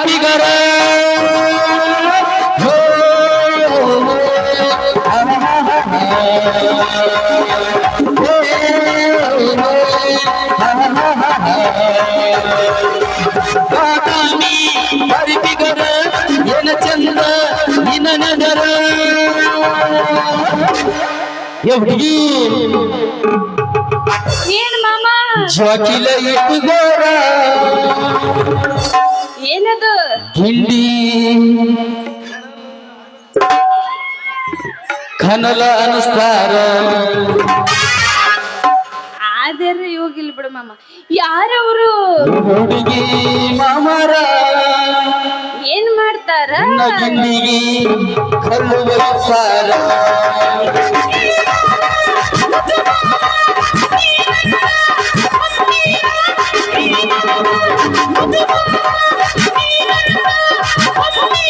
ಪರಿಪಿಗರ ಹೋ, ಬಾದಾಮಿ ಪರಿಪಿಗರ ಏನ ಚಂದ ನಿನ ನಗರ ಏ ಹುಡುಗಿ ಏನ್ ಮಾಮ ಜೋಕಿಲ ಇಟ್ಟುಗೋರ ಏನದು ಗಿಂಡಿ ಕನಲ ಅನಸ್ತಾರ. ಆದರೆ ಯೋಗಿಲ್ ಬಿಡು ಮಾಮ. ಯಾರವರು? ಹುಡುಗಿ ಮಾಮರ. ಏನ್ ಮಾಡ್ತಾರ? ಗಿಂಡಿಗೆ ಕಲ್ಲು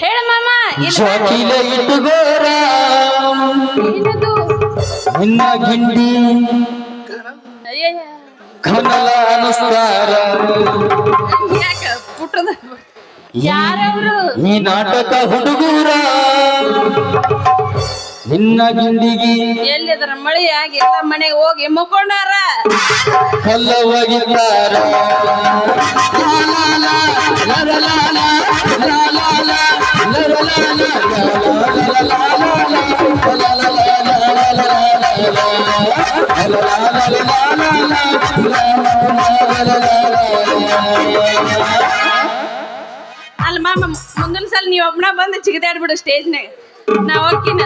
ಹೇಳ ಮಾಮ ಶಾಕಿಲ ಇಟ್ಟುಗೋರ. ನಿನ್ನ ಗಿಂಡಿ. ಕಮಲ ಅನಸ್ತಾರ ಯಾರವ್ರು? ಈ ನಾಟಕ ಹುಡುಗೂರ. ನಿನ್ನ ಗಿಂಡಿಗೆ ಎಲ್ಲಿದ್ರ ಮಳಿ ಆಗಿ ಎಲ್ಲ ಮನೆಗೆ ಹೋಗಿ ಮುಕ್ಕೊಂಡಾರ ಕಲ್ಲವಾಗಿದ್ದಾರ. ಅಲ್ಲ ಮಾಮ ಮುಂದಿನ ಸಲ ನೀವು ಒಬ್ಬನ ಬಂದು ಚಿಗದಾಡ್ಬಿಡು ಸ್ಟೇಜ್ನಾಗ ನಾ ಹೋಗ್ತೀನಿ